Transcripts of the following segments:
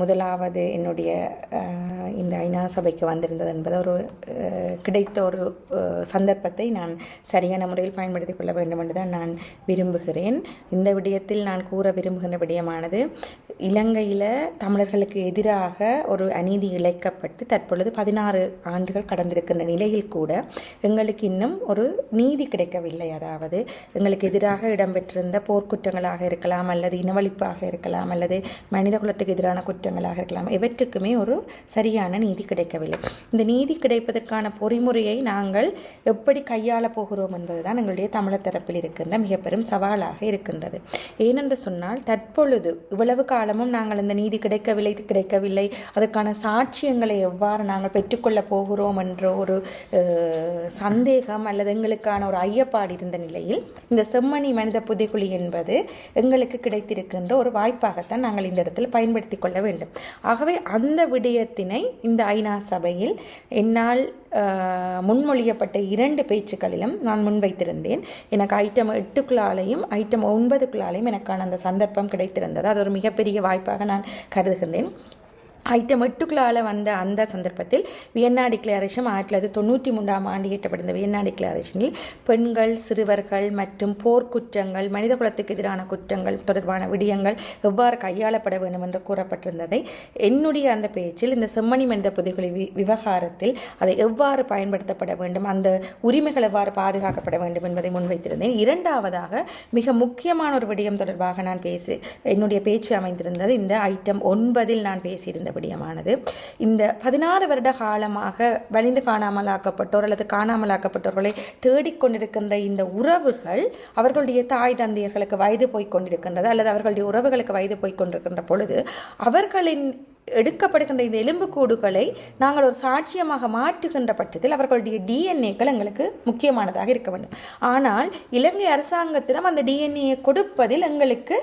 முதலாவது என்னுடைய இந்த ஐநா சபைக்கு வந்திருந்தது என்பது ஒரு கிடைத்த ஒரு சந்தர்ப்பத்தை நான் சரியான முறையில் பயன்படுத்தி கொள்ள வேண்டும் என்று தான் நான் விரும்புகிறேன். இந்த விடயத்தில் நான் கூற விரும்புகின்ற விடயமானது இலங்கையில் தமிழர்களுக்கு எதிராக ஒரு அநீதி இழைக்கப்பட்டு தற்பொழுது பதினாறு ஆண்டுகள் கடந்திருக்கின்ற நிலையில் கூட எங்களுக்கு இன்னும் ஒரு நீதி கிடைக்கவில்லை. அதாவது எங்களுக்கு எதிராக இடம்பெற்றிருந்த போர்க்குற்றங்களாக இருக்கலாம் அல்லது இனவழிப்பாக இருக்கலாம் அல்லது மனித குலத்துக்கு எதிரான குற்றங்களாக இருக்கலாம். எவற்றுக்குமே ஒரு சரியான நீதி கிடைக்கவில்லை. இந்த நீதி கிடைப்பதற்கான பொறிமுறையை நாங்கள் எப்படி கையாள போகிறோம் என்பதுதான் எங்களுடைய தமிழர் தரப்பில் இருக்கின்ற மிக பெரும் சவாலாக இருக்கின்றது. ஏனென்று சொன்னால் தற்பொழுது இவ்வளவு காலமும் நாங்கள் இந்த நீதி கிடைக்கவில்லை கிடைக்கவில்லை அதற்கான சாட்சியங்களை எவ்வாறு நாங்கள் பெற்றுக்கொள்ளப் போகிறோம் என்ற ஒரு சந்தேகம் அல்லது எங்களுக்கான ஒரு ஐயப்பாடு இருந்த நிலையில் இந்த செம்மணி மனித புதைகுழி என்பது எங்களுக்கு கிடைத்திருக்கின்ற ஒரு வாய்ப்பாகத்தான் நாங்கள் இந்த இடத்தில் பயன்படுத்தி கொள்ள வேண்டும். ஆகவே அந்த விடயத்தினை இந்த ஐநா சபையில் என்னால் முன்மொழியப்பட்ட இரண்டு பேச்சுக்களிலும் நான் முன்வைத்திருந்தேன். எனக்கு ஐட்டம் எட்டுக்குள்ளாலையும் ஐட்டம் ஒன்பதுக்குள்ளாலையும் எனக்கான அந்த சந்தர்ப்பம் கிடைத்திருந்தது. அது ஒரு மிகப்பெரிய வாய்ப்பாக நான் கருதுகின்றேன். ஐட்டம் எட்டுக்குள்ளால் வந்த அந்த சந்தர்ப்பத்தில் வியன்னா டிக்ளரேஷன் ஆயிரத்தி தொள்ளாயிரத்தி தொண்ணூற்றி மூன்றாம் ஆண்டு இயற்றப்பட்ட வியன்னா டிக்ளரேஷனில் பெண்கள் சிறுவர்கள் மற்றும் போர்க்குற்றங்கள் மனித குலத்துக்கு எதிரான குற்றங்கள் தொடர்பான விடயங்கள் எவ்வாறு கையாளப்பட வேண்டும் என்று கூறப்பட்டிருந்ததை என்னுடைய அந்த பேச்சில் இந்த செம்மணி மனித புதைகுழி விவகாரத்தில் அதை எவ்வாறு பயன்படுத்தப்பட வேண்டும் அந்த உரிமைகள் எவ்வாறு பாதுகாக்கப்பட வேண்டும் என்பதை முன்வைத்திருந்தேன். இரண்டாவதாக மிக முக்கியமான ஒரு விடயம் தொடர்பாக நான் பேசி என்னுடைய பேச்சு அமைந்திருந்தது இந்த ஐட்டம் ஒன்பதில் நான் பேசியிருந்த விடயமானது இந்த பதினாறு வருட காலமாக வலிந்து காணாமலாக்கப்பட்டோர் அல்லது காணாமலாக்கப்பட்டோர்களை தேடிக்கொண்டிருக்கின்ற இந்த உறவுகள் அவர்களுடைய தாய் தந்தையர்களுக்கு வயது போய் கொண்டிருக்கின்றது அல்லது அவர்களுடைய உறவுகளுக்கு வயது போய் கொண்டிருக்கின்ற பொழுது அவர்களின் எடுக்கப்படுகின்ற இந்த எலும்புக்கூடுகளை நாங்கள் ஒரு சாட்சியமாக மாற்றுகின்ற பட்சத்தில் அவர்களுடைய டிஎன்ஏக்கள் எங்களுக்கு முக்கியமானதாக இருக்க வேண்டும். ஆனால் இலங்கை அரசாங்கத்திடம் அந்த டிஎன்ஏ கொடுப்பதில் எங்களுக்கு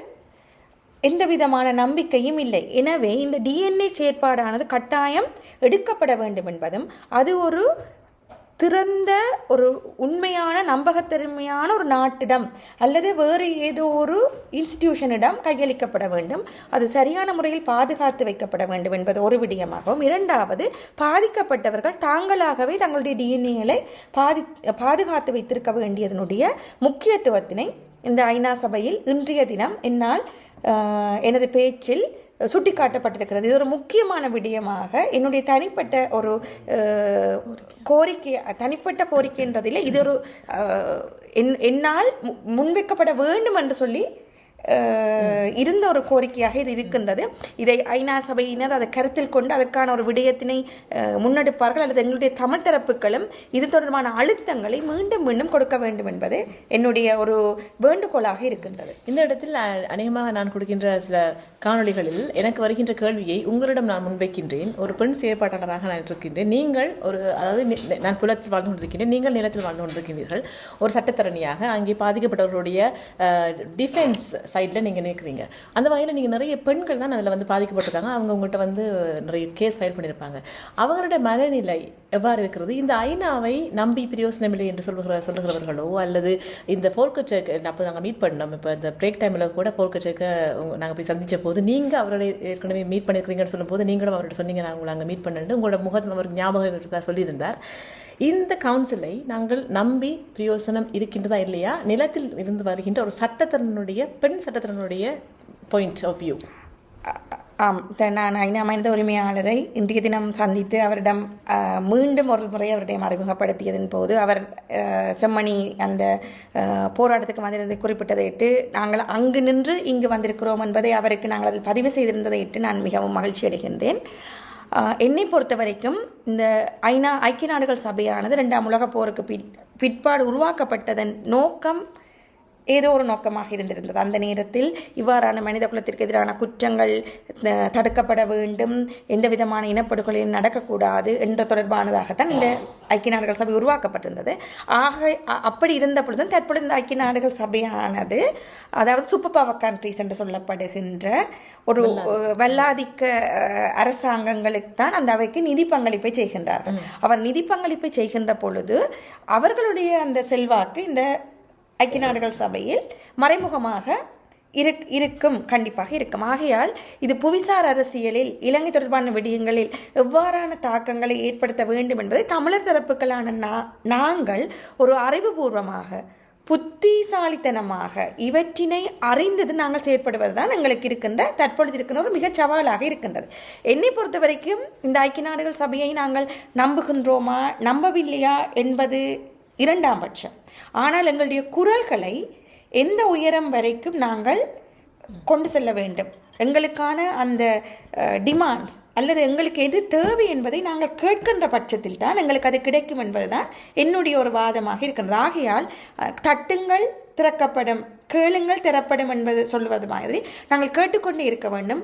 எந்த விதமான நம்பிக்கையும் இல்லை. எனவே இந்த டிஎன்ஏ செயற்பாடானது கட்டாயம் எடுக்கப்பட வேண்டும் என்பதும் அது ஒரு திறந்த ஒரு உண்மையான நம்பகத்தன்மையான ஒரு நாட்டிடம் அல்லது வேறு ஏதோ ஒரு இன்ஸ்டிடியூஷனிடம் கையளிக்கப்பட வேண்டும். அது சரியான முறையில் பாதுகாத்து வைக்கப்பட வேண்டும் என்பது ஒரு விடயமாகவும் இரண்டாவது பாதிக்கப்பட்டவர்கள் தாங்களாகவே தங்களுடைய டிஎன்ஏகளை பாதி பாதுகாத்து வைத்திருக்க வேண்டியதனுடைய முக்கியத்துவத்தினை இந்த ஐநா சபையில் இன்றைய தினம் என்னால் எனது பேச்சில் சுட்டிக்காட்டப்பட்டிருக்கிறது. இது ஒரு முக்கியமான விடயமாக என்னுடைய தனிப்பட்ட ஒரு கோரிக்கை தனிப்பட்ட கோரிக்கைன்றதில் இது ஒரு என்- என்னால் முன்வைக்கப்பட வேண்டும் என்று சொல்லி இருந்த ஒரு கோரிக்கையாக இது இருக்கின்றது. இதை ஐநா சபையினர் அதை கருத்தில் கொண்டு அதற்கான ஒரு விடயத்தினை முன்னெடுப்பார்கள் அல்லது எங்களுடைய தமிழ் தரப்புகளும் இது தொடர்பான அழுத்தங்களை மீண்டும் மீண்டும் கொடுக்க வேண்டும் என்பது என்னுடைய ஒரு வேண்டுகோளாக இருக்கின்றது. இந்த இடத்தில் அநேகமாக நான் கொடுக்கின்ற சில காணொளிகளில் எனக்கு வருகின்ற கேள்வியை உங்களிடம் நான் முன்வைக்கின்றேன். ஒரு பெண் செயற்பாட்டாளராக நான் இருக்கின்றேன். நீங்கள் ஒரு அதாவது நான் புலத்தில் வாழ்ந்து கொண்டிருக்கின்றேன். நீங்கள் நிலத்தில் வாழ்ந்து கொண்டிருக்கின்றீர்கள். ஒரு சட்டத்தரணியாக அங்கே பாதிக்கப்பட்டவர்களுடைய டிஃபென்ஸ் சைடில் நீங்கள் நிற்கிறீங்க அந்த வகையில் நீங்கள் நிறைய பெண்கள் தான் அதில் வந்து பாதிக்கப்பட்டிருக்காங்க. அவங்க உங்கள்கிட்ட வந்து நிறைய கேஸ் ஃபைல் பண்ணியிருப்பாங்க. அவங்களுடைய மனநிலை எவ்வாறு இருக்கிறது? இந்த ஐநாவை நம்பி பிரயோசனம் என்று சொல்லுகிற சொல்லுகிறவர்களோ அல்லது இந்த ஃபோர்க்கு செக் அப்போ நாங்கள் மீட் பண்ணோம். இப்போ இந்த பிரேக் டைமில் கூட ஃபோர்க்கு செக்கை நாங்கள் போய் சந்திச்ச போது நீங்கள் அவருடைய ஏற்கனவே மீட் பண்ணியிருக்கிறீங்கன்னு சொல்லும்போது நீங்களும் அவர்கிட்ட சொன்னீங்க நான் உங்களை அங்கே மீட் பண்ணிட்டு உங்களோட முகத்தில் அவருக்கு ஞாபகம் இருக்கிறதா சொல்லியிருந்தார். இந்த கவுன்சிலை நாங்கள் நம்பி பிரயோசனம் இருக்கின்றதா இல்லையா? நிலத்தில் இருந்து வருகின்ற ஒரு சட்டத்திறனுடைய பெண் சட்டத்திறனுடைய பாயிண்ட் ஆஃப் வியூ ஆம் நான் ஐநா மனித உரிமையாளரை இன்றைய தினம் சந்தித்து அவரிடம் மீண்டும் ஒரு முறை அவரிடம் அறிமுகப்படுத்தியதன் போது அவர் செம்மணி அந்த போராட்டத்துக்கு வந்திருந்ததை குறிப்பிட்டதை இட்டு நாங்கள் அங்கு நின்று இங்கு வந்திருக்கிறோம் என்பதை அவருக்கு நாங்கள் அதில் பதிவு செய்திருந்ததை இட்டு நான் மிகவும் மகிழ்ச்சி அடைகின்றேன் என்னை பொறுத்த வரைக்கும் இந்த ஐநா ஐக்கிய நாடுகள் சபையானது ரெண்டாம் உலகப் போருக்கு பின் பிற்பாடு உருவாக்கப்பட்டதன் நோக்கம் ஏதோ ஒரு நோக்கமாக இருந்திருந்தது. அந்த நேரத்தில் இவ்வாறான மனித குலத்திற்கு எதிரான குற்றங்கள் தடுக்கப்பட வேண்டும். எந்த விதமான இனப்படுகொலையும் நடக்கக்கூடாது என்ற தொடர்பானதாகத்தான் இந்த ஐக்கிய நாடுகள் சபை உருவாக்கப்பட்டிருந்தது. ஆக அப்படி இருந்த பொழுதும் தற்பொழுது இந்த ஐக்கிய நாடுகள் சபையானது அதாவது சூப்பர் பவர் கண்ட்ரிஸ் என்று சொல்லப்படுகின்ற ஒரு வல்லாதிக்க. அரசாங்கங்களுக்கு தான் அந்த அவைக்கு நிதி பங்களிப்பை செய்கின்றார்கள். அவர் நிதி பங்களிப்பை செய்கின்ற பொழுது அவர்களுடைய அந்த செல்வாக்கு இந்த ஐக்கிய நாடுகள் சபையில் மறைமுகமாக இருக் இருக்கும் கண்டிப்பாக இருக்கும். ஆகையால் இது புவிசார் அரசியலில் இலங்கை தொடர்பான விடயங்களில் எவ்வாறான தாக்கங்களை ஏற்படுத்த வேண்டும் என்பதை தமிழர் தரப்புகளான நா- நாங்கள் ஒரு அறிவுபூர்வமாக புத்திசாலித்தனமாக இவற்றினை அறிந்தது நாங்கள் செயற்படுவது தான் எங்களுக்கு இருக்கின்ற தற்பொழுது இருக்கின்ற ஒரு மிகச் சவாலாக இருக்கின்றது. என்னை பொறுத்த வரைக்கும் இந்த ஐக்கிய நாடுகள் சபையை நாங்கள் நம்புகின்றோமா நம்பவில்லையா என்பது இரண்டாம் பட்சம். ஆனால் எங்களுடைய குரல்களை எந்த உயரம் வரைக்கும் நாங்கள் கொண்டு செல்ல வேண்டும்? எங்களுக்கான அந்த டிமாண்ட்ஸ் அல்லது எங்களுக்கு எது தேவை என்பதை நாங்கள் கேட்கின்ற பட்சத்தில் தான் எங்களுக்கு அது கிடைக்கும் என்பதுதான் என்னுடைய ஒரு வாதமாக இருக்கின்றது. ஆகையால் தட்டுங்கள் திறக்கப்படும் கேளுங்கள் திறப்படும் என்பது சொல்வது மாதிரி நாங்கள் கேட்டுக்கொண்டே இருக்க வேண்டும்.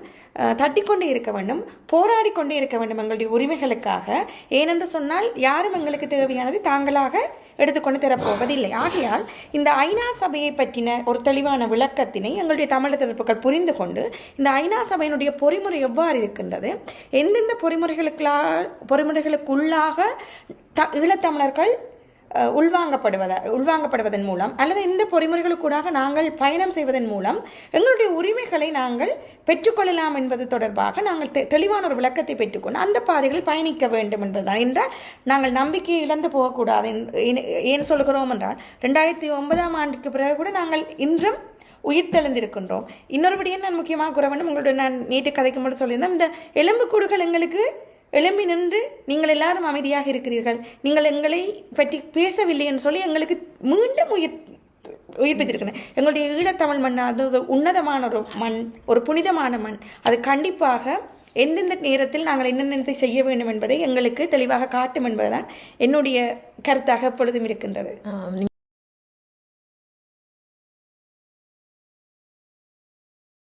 தட்டிக்கொண்டே இருக்க வேண்டும். போராடி கொண்டே இருக்க வேண்டும் எங்களுடைய உரிமைகளுக்காக. ஏனென்று சொன்னால் யாரும் எங்களுக்கு தேவையானது தாங்களாக எடுத்துக்கொண்டு தரப்போவதில்லை. ஆகையால் இந்த ஐநா சபையை பற்றின ஒரு தெளிவான விளக்கத்தினை எங்களுடைய தமிழ் தரப்புகள் புரிந்து கொண்டு இந்த ஐநா சபையினுடைய பொறிமுறை எவ்வாறு இருக்கின்றது எந்தெந்த பொறிமுறைகளுக்குள்ளா பொறிமுறைகளுக்குள்ளாக த ஈழத்தமிழர்கள் உள்வாங்கப்படுவத உள்வாங்கப்படுவதன் மூலம் அல்லது இந்த பொறிமுறைகளுக்கூடாக நாங்கள் பயணம் செய்வதன் மூலம் எங்களுடைய உரிமைகளை நாங்கள் பெற்றுக்கொள்ளலாம் என்பது தொடர்பாக நாங்கள் தெ- தெளிவான ஒரு விளக்கத்தை பெற்றுக்கொண்டு அந்த பாதைகளில் பயணிக்க வேண்டும் என்பதுதான். என்றால் நாங்கள் நம்பிக்கையை இழந்து போகக்கூடாது என்- ஏன்- சொல்கிறோம் என்றால் ரெண்டாயிரத்தி ஒன்பதாம் ஆண்டுக்கு பிறகு கூட நாங்கள் இன்றும் உயிர் தெளிந்திருக்கின்றோம் இன்னொருபடியும் நான் முக்கியமாக கூற வேண்டும்? உங்களுடைய நான் நேற்று கதைக்கும் போது சொல்லியிருந்தேன் இந்த எலும்புக்கூடுகள் எங்களுக்கு எழும்பி நின்று நீங்கள் எல்லாரும் அமைதியாக இருக்கிறீர்கள். நீங்கள் எங்களை பற்றி பேசவில்லை என்று சொல்லி எங்களுக்கு மீண்டும் உயிர் உயிர்ப்பித்திருக்கிறேன் எங்களுடைய ஈழத்தமிழ் மண் அது ஒரு உன்னதமான ஒரு மண் ஒரு புனிதமான மண். அது கண்டிப்பாக எந்தெந்த நேரத்தில் நாங்கள் என்னென்னத்தை செய்ய வேண்டும் என்பதை எங்களுக்கு தெளிவாக காட்டும் என்பதுதான் என்னுடைய கருத்தாக எப்பொழுதும் இருக்கின்றது.